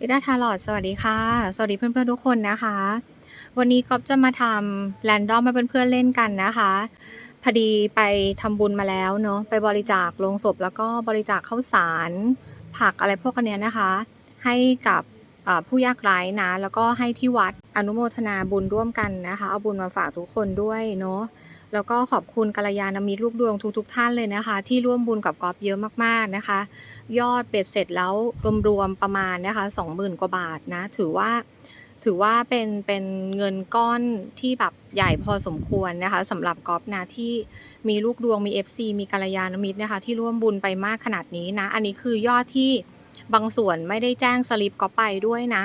ลิดาทาร์ลอดสวัสดีค่ะ สวัสดีเพื่อนๆทุกคนนะคะ วันนี้ก๊อฟจะมาทำแรนดอมมาเพื่อนๆเล่นกันนะคะ พอดีไปทำบุญมาแล้วเนาะ ไปบริจาคโลงศพแล้วก็บริจาคข้าวสาร ผักอะไรพวกนี้นะคะ ให้กับผู้ยากไร้นะ แล้วก็ให้ที่วัดอนุโมทนาบุญร่วมกันนะคะ เอาบุญมาฝากทุกคนด้วยเนาะ แล้วก็ขอบคุณกัลยาณมิตรลูกดวงทุกๆทท่านเลยนะคะ ที่ร่วมบุญกับก๊อฟเยอะมากๆนะคะ ยอดเบ็ดเสร็จแล้วรวมๆประมาณนะคะสองหมื่นกว่าบาทนะถือว่าถือว่าเป็นเป็นเงินก้อนที่แบบใหญ่พอสมควรนะคะสำหรับก๊อฟนะที่มีลูกดวงมี FC มีกัลยาณมิตรนะคะ ที่ร่วมบุญไปมากขนาดนี้นะ อันนี้คือยอดที่บางส่วนไม่ได้แจ้งสลิปก๊อฟไปด้วยนะ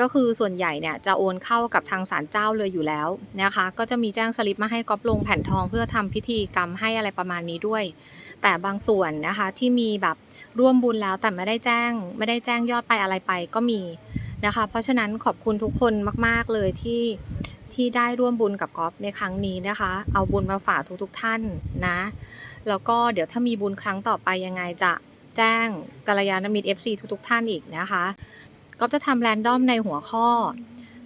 ก็คือส่วนใหญ่เนี่ยจะโอนเข้ากับทางศาลเจ้าเลยอยู่แล้วนะคะ ก็จะมีแจ้งสลิปมาให้ก๊อฟลงแผ่นทองเพื่อทำพิธีกรรมให้อะไรประมาณนี้ด้วย แต่บางส่วนนะคะที่มีแบบร่วมบุญแล้วแต่ไม่ได้แจ้ง ไม่ได้แจ้งยอดไปอะไรไปก็มีนะคะ เพราะฉะนั้นขอบคุณทุกคนมาก ๆเลยที่ที่ได้ร่วมบุญกับก๊อฟในครั้งนี้นะคะ เอาบุญมาฝากทุกๆท่านนะ แล้วก็เดี๋ยวถ้ามีบุญครั้งต่อไปยังไงจะแจ้งกัลยาณมิตร FC ทุกๆ ท่านอีกนะคะ ก็จะทำแรนดอมในหัวข้อ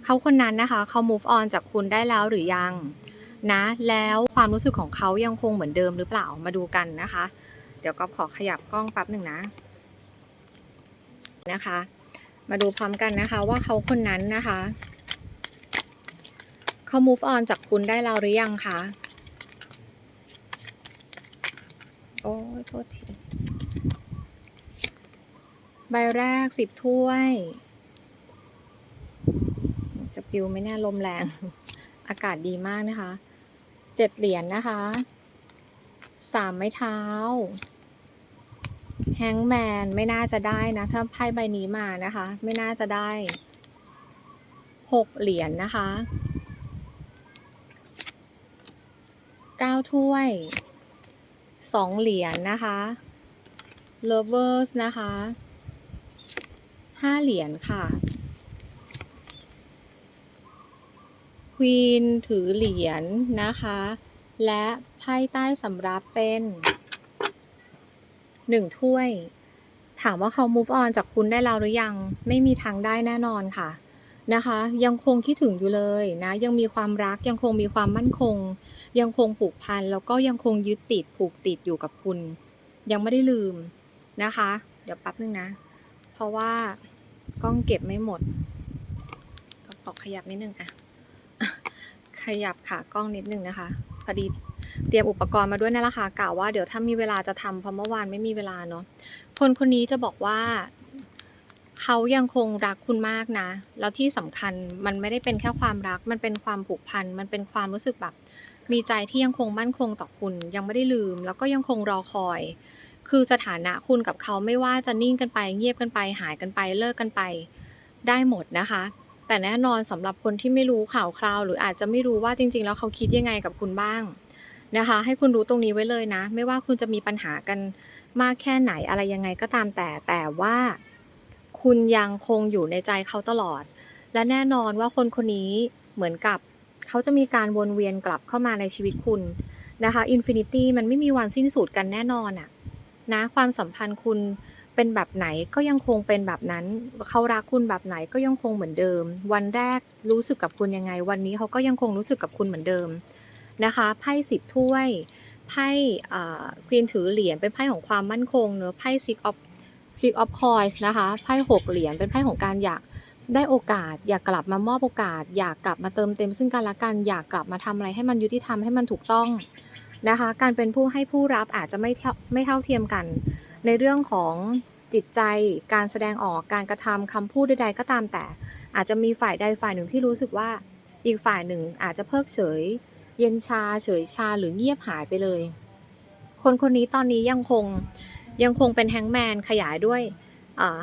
เขาคนนั้นนะคะเขา move on จากคุณได้แล้วหรือยัง นะ แล้วความรู้สึกของเขายังคงเหมือนเดิมหรือเปล่ามาดูกันนะคะ เดี๋ยวก็ขอขยับกล้องแป๊บหนึ่งนะ นะคะ มาดูพร้อมกันนะคะว่าเขาคนนั้นนะคะเขา move on จากคุณได้แล้วหรือยังคะโอ้ยโทษที ใบแรกสิบถ้วย จะปิวไหม่แน่ยลมแรง อากาศดีมากนะคะ เจ็ดเหรียญนนะคะ สามไม้เท้า แฮงแมนไม่น่าจะได้นะ ถ้าไพ่ใบนี้มานะคะ ไม่น่าจะได้ หกเหรียญนนะคะเก้าถ้วยสองเหรียญนนะคะ lovers นะคะ ห้าเหรียญค่ะควีนถือเหรียญนะคะ และไพ่ใต้สำรับเป็นหนึ่งถ้วย ถามว่าเขา move on จากคุณได้แล้วหรือยังไม่มีทางได้แน่นอนค่ะนะคะ ยังคงคิดถึงอยู่เลยนะยังมีความรักยังคงมีความมั่นคง ยังคงผูกพันแล้วก็ยังคงยึดติดผูกติดอยู่กับคุณ ยังไม่ได้ลืมนะคะ เดี๋ยวแป๊บนึงนะ เพราะว่า กล้องเก็บไม่หมด ก็ขอขยับนิดนึงอะขยับขากล้องนิดนึงนะคะ พอดีเตรียมอุปกรณ์มาด้วยนั่นแหละค่ะกล่าวว่าเดี๋ยวถ้ามีเวลาจะทำเพราะเมื่อวานไม่มีเวลาเนาะคนคนนี้จะบอกว่าเขายังคงรักคุณมากนะ แล้วที่สำคัญมันไม่ได้เป็นแค่ความรัก มันเป็นความผูกพัน มันเป็นความรู้สึกแบบ มีใจที่ยังคงมั่นคงต่อคุณ ยังไม่ได้ลืม แล้วก็ยังคงรอคอย คือสถานะคุณกับเขาไม่ว่าจะนิ่งกันไป เงียบกันไป หายกันไป เลิกกันไป ได้หมดนะคะ แต่แน่นอนสำหรับคนที่ไม่รู้ข่าวคราว หรืออาจจะไม่รู้ว่าจริง ๆ แล้วเขาคิดยังไงกับคุณบ้างนะคะ ให้คุณรู้ตรงนี้ไว้เลยนะ ไม่ว่าคุณจะมีปัญหากันมากแค่ไหนอะไรยังไงก็ตามแต่ แต่ว่า คุณยังคงอยู่ในใจเขาตลอด และแน่นอนว่าคนคนนี้เหมือนกับเขาจะมีการวนเวียนกลับเข้ามาในชีวิตคุณนะคะอินฟินิตี้มันไม่มีวันสิ้นสุดกันแน่นอนอะ นะ ความสัมพันธ์คุณเป็นแบบไหนก็ยังคงเป็นแบบนั้น เขารักคุณแบบไหนก็ยังคงเหมือนเดิม วันแรกรู้สึกกับคุณยังไง วันนี้เขาก็ยังคงรู้สึกกับคุณเหมือนเดิมนะคะไพ่สิบถ้วยไพ่ควีนถือเหรียญเป็นไพ่ของความมั่นคงเนอะไพ่ six of six of coins นะคะไพ่หกเหรียญเป็นไพ่ของการอยากได้โอกาส อยากกลับมามอบโอกาส อยากกลับมาเติมเต็มซึ่งกันและกันอยากกลับมาทำอะไรให้มันยุติธรรมให้มันถูกต้อง นะคะ การเป็นผู้ให้ผู้รับอาจจะไม่เท่าไม่เท่าเทียมกัน ในเรื่องของจิตใจ การแสดงออก การกระทำคำพูดใดๆก็ตามแต่ อาจจะมีฝ่ายใดฝ่ายหนึ่งที่รู้สึกว่าอีกฝ่ายหนึ่งอาจจะเพิกเฉย เย็นชา เฉยชาหรือเงียบหายไปเลย คนคนนี้ตอนนี้ยังคงยังคงเป็นแฮงแมนขยายด้วย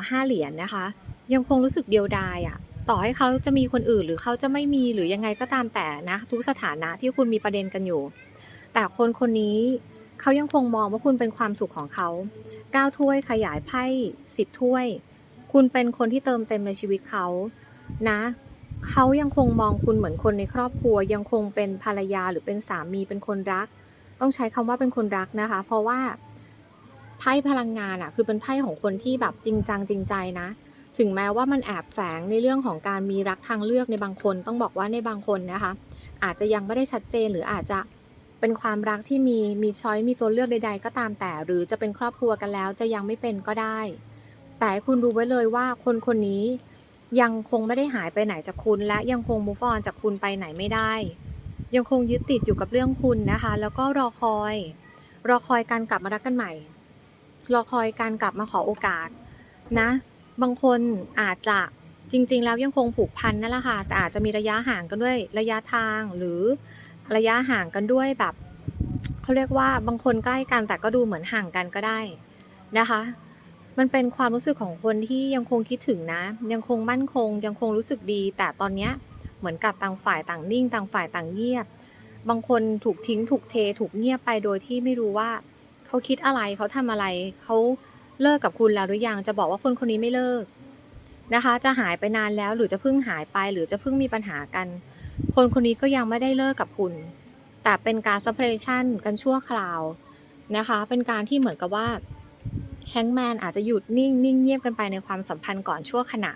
ห้าเหรียญนนะคะ ยังคงรู้สึกเดียวดายอะ่ะต่อให้เขาจะมีคนอื่นหรือเขาจะไม่มีหรือยังไงก็ตามแต่นะ ทุกสถานะที่คุณมีประเด็นกันอยู่ แต่คนคนนี้เขายังคงมองว่าคุณเป็นความสุขของเขาก้าถ้วยขยายไพ่สิบถ้วย คุณเป็นคนที่เติมเต็มในชีวิตเขานะเขายังคงมองคุณเหมือนคนในครอบครัว ยังคงเป็นภรรยาหรือเป็นสามีเป็นคนรัก ต้องใช้คำว่าเป็นคนรักนะคะ เพราะว่าไพ่พลังงานอะคือเป็นไพ่ของคนที่แบบจริงจังจริงใจนะ ถึงแม้ว่ามันแอบแฝงในเรื่องของการมีรักทางเลือกในบางคน ต้องบอกว่าในบางคนนะคะ อาจจะยังไม่ได้ชัดเจนหรืออาจจะ เป็นความรักที่มีมีช้อยมีตัวเลือกใด ๆ ก็ตามแต่ หรือจะเป็นครอบครัวกันแล้วจะยังไม่เป็นก็ได้ แต่คุณรู้ไว้เลยว่าคนคนนี้ยังคงไม่ได้หายไปไหนจากคุณ และยังคง move on จากคุณไปไหนไม่ได้ ยังคงยึดติดอยู่กับเรื่องคุณนะคะ แล้วก็รอคอย รอคอยการกลับมารักกันใหม่ รอคอยการกลับมาขอโอกาสนะ บางคนอาจจะจริงๆ แล้วยังคงผูกพันนั่นแหละค่ะแต่อาจจะมีระยะห่างกันด้วยระยะทางหรือ ระยะห่างกันด้วยแบบเขาเรียกว่าบางคนใกล้กันแต่ก็ดูเหมือนห่างกันก็ได้นะคะ มันเป็นความรู้สึกของคนที่ยังคงคิดถึงนะ ยังคงมั่นคง ยังคงรู้สึกดี แต่ตอนเนี้ยเหมือนกับต่างฝ่ายต่างนิ่ง ต่างฝ่ายต่างเงียบ บางคนถูกทิ้งถูกเทถูกเงียบไปโดยที่ไม่รู้ว่าเขาคิดอะไรเขาทำอะไรเขาเลิกกับคุณแล้วหรือยังจะบอกว่าคนคนนี้ไม่เลิกนะคะ จะหายไปนานแล้วหรือจะเพิ่งหายไปหรือจะเพิ่งมีปัญหากัน คนคนนี้ก็ยังไม่ได้เลิกกับคุณ แต่เป็นการซัพเพรชันกันชั่วคราวนะคะ เป็นการที่เหมือนกับว่าแฮงแมนอาจจะหยุดนิ่งนิ่งเงียบกันไปในความสัมพันธ์ก่อนชั่วขณะ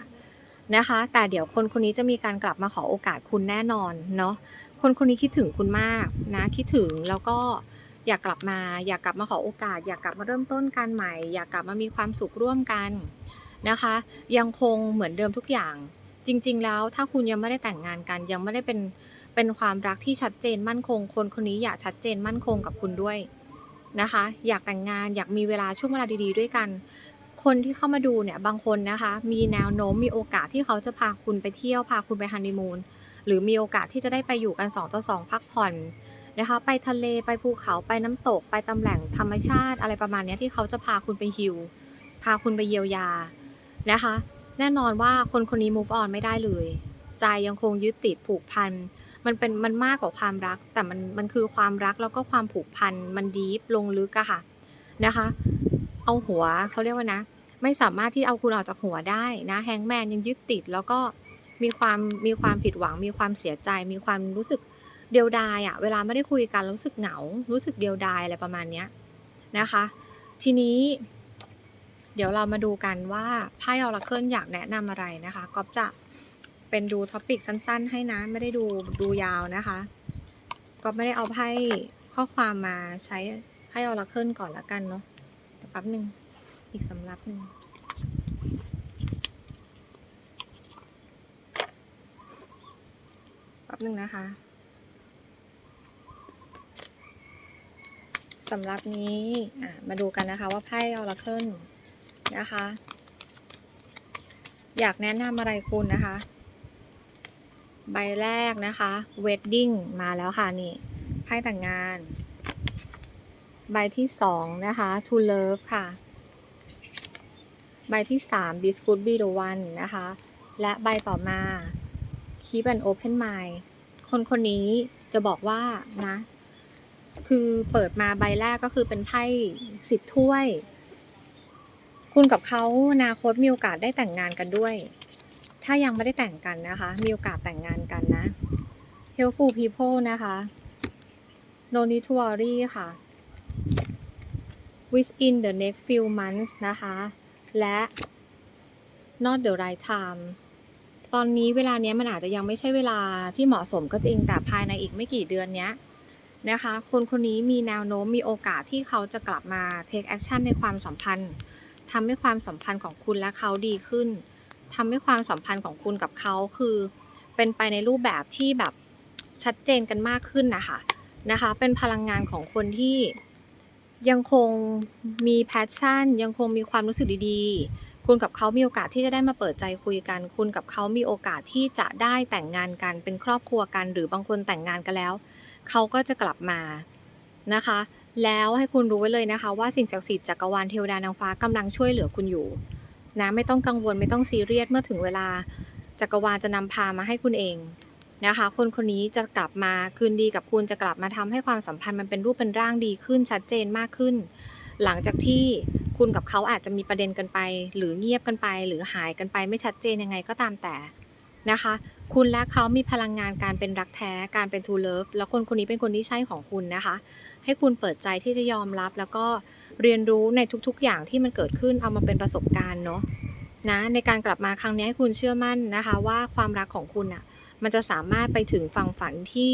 นะคะ แต่เดี๋ยวคนคนนี้จะมีการกลับมาขอโอกาสคุณแน่นอนเนาะคนคนนี้คิดถึงคุณมากนะคิดถึงแล้วก็อยากกลับมา อยากกลับมาขอโอกาส อยากกลับมาเริ่มต้นการใหม่ อยากกลับมามีความสุขร่วมกันนะคะ ยังคงเหมือนเดิมทุกอย่าง จริง ๆ แล้วถ้าคุณยังไม่ได้แต่งงานกัน ยังไม่ได้เป็นเป็นความรักที่ชัดเจนมั่นคง คนคนนี้อยากชัดเจนมั่นคงกับคุณด้วยนะคะ อยากแต่งงานอยากมีเวลาช่วงเวลาดี ๆ ด้วยกัน คนที่เข้ามาดูเนี่ยบางคนนะคะ มีแนวโน้มมีโอกาสที่เขาจะพาคุณไปเที่ยวพาคุณไปฮันนีมูนหรือมีโอกาสที่จะได้ไปอยู่กัน2ต่อ2พักผ่อนนะคะ ไปทะเลไปภูเขาไปน้ำตก ไปตำแหน่งธรรมชาติอะไรประมาณนี้ที่เขาจะพาคุณไปฮิลพาคุณไปเยียวยานะคะ แน่นอนว่าคนคนนี้ move on ไม่ได้เลย ใจยังคงยึดติดผูกพัน มันเป็นมันมากกว่าความรัก แต่มันมันคือความรักแล้วก็ความผูกพัน มันดีฟลงลึกอะค่ะนะคะ เอาหัวเขาเรียกว่านะ ไม่สามารถที่เอาคุณออกจากหัวได้นะแฮงแมนยังยึดติดแล้วก็มีความมีความผิดหวัง มีความเสียใจ มีความรู้สึกเดียวดายอะเวลาไม่ได้คุยกันรู้สึกเหงา รู้สึกเดียวดายอะไรประมาณเนี้ยนะคะ ทีนี้ เดี๋ยวเรามาดูกันว่าไพ่ออราเคิลอยากแนะนำอะไรนะคะก๊อฟจะเป็นดูท็อปิกสั้น ๆ ให้นะ ไม่ได้ดูดูยาวนะคะก็ไม่ได้เอาไพ่ข้อความมาใช้ไพ่ออราเคิลก่อนละกันเนาะแป๊บหนึ่งอีกสำรับหนึ่งแป๊บหนึ่งนะคะสำรับนี้มาดูกันนะคะว่าไพ่ออราเคิล นะคะ อยากแนะนำอะไรคุณนะคะ ใบแรกนะคะ wedding มาแล้วค่ะนี่ไพ่แต่งงาน ใบที่สองนะคะ to love ค่ะ ใบที่สาม this could be the one นะคะ และใบต่อมา keep an open mind คนคนนี้จะบอกว่านะ คือเปิดมาใบแรกก็คือเป็นไพ่สิบถ้วย คุณกับเขาอนาคตมีโอกาสได้แต่งงานกันด้วย ถ้ายังไม่ได้แต่งกันนะคะ มีโอกาสแต่งงานกันนะ helpful people นะคะ no need to worry ค่ะ within the next few months นะคะ และ not the right time ตอนนี้เวลาเนี้ยมันอาจจะยังไม่ใช่เวลาที่เหมาะสมก็จริงแต่ภายในอีกไม่กี่เดือนเนี้ยนะคะ คนคนนี้มีแนวโน้มมีโอกาสที่เขาจะกลับมา take action ในความสัมพันธ์ ทำให้ความสัมพันธ์ของคุณและเขาดีขึ้นทำให้ความสัมพันธ์ของคุณกับเขาคือ เป็นไปในรูปแบบที่แบบชัดเจนกันมากขึ้นนะคะนะคะ เป็นพลังงานของคนที่ยังคงมีแพชชั่น ยังคงมีความรู้สึกดีๆ คุณกับเขามีโอกาสที่จะได้มาเปิดใจคุยกัน คุณกับเขามีโอกาสที่จะได้แต่งงานกันเป็นครอบครัวกัน หรือบางคนแต่งงานกันแล้ว เขาก็จะกลับมานะคะ แล้วให้คุณรู้ไว้เลยนะคะ ว่าสิ่งศักดิ์สิทธิ์จักรวาลเทวดานางฟ้ากำลังช่วยเหลือคุณอยู่นะไม่ต้องกังวลไม่ต้องซีเรียสเมื่อถึงเวลาจักรวาลจะนำพามาให้คุณเองนะคะ คนคนนี้จะกลับมาคืนดีกับคุณจะกลับมาทำให้ความสัมพันธ์มันเป็นรูปเป็นร่างดีขึ้นชัดเจนมากขึ้น หลังจากที่คุณกับเขาอาจจะมีประเด็นกันไป หรือเงียบกันไป หรือหายกันไปไม่ชัดเจนยังไงก็ตามแต่นะคะ คุณและเขามีพลังงานการเป็นรักแท้การเป็น true love แล้วคนคนนี้เป็นคนที่ใช่ของคุณนะคะ ให้คุณเปิดใจที่จะยอมรับ แล้วก็เรียนรู้ในทุกๆ อย่างที่มันเกิดขึ้นเอามาเป็นประสบการณ์เนาะนะในการกลับมาครั้งนี้ให้คุณเชื่อมั่นนะคะ ว่าความรักของคุณน่ะมันจะสามารถไปถึงฝั่งฝันที่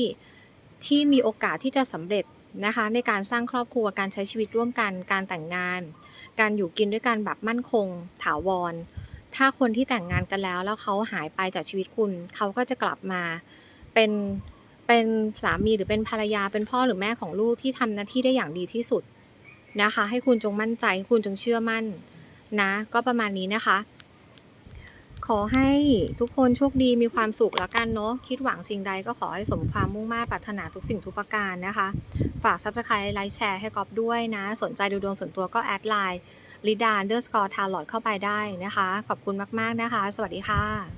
ที่มีโอกาสที่จะสำเร็จนะคะ ในการสร้างครอบครัวการใช้ชีวิตร่วมกัน การแต่งงาน การอยู่กินด้วยกันแบบมั่นคง ถาวร ถ้าคนที่แต่งงานกันแล้วแล้วเขาหายไปจากชีวิตคุณ เขาก็จะกลับมาเป็น เป็นสามีหรือเป็นภรรยาเป็นพ่อหรือแม่ของลูกที่ทำหน้าที่ได้อย่างดีที่สุดนะคะ ให้คุณจงมั่นใจ คุณจงเชื่อมั่นนะ ก็ประมาณนี้นะคะ ขอให้ทุกคนโชคดีมีความสุขแล้วกันเนาะคิดหวังสิ่งใดก็ขอให้สมความมุ่งมา่ปรารถนาทุกสิ่งทุกประการนะคะ ฝาก subscribe ไลค์แชร์ให้กอบด้วยนะ สนใจดูดวงส่วนตัวก็แอดไลน์ลิดาเดอร์สกอร์ทาร์ลอดเข้าไปได้นะคะ ขอบคุณมาก ๆ นะคะ สวัสดีค่ะ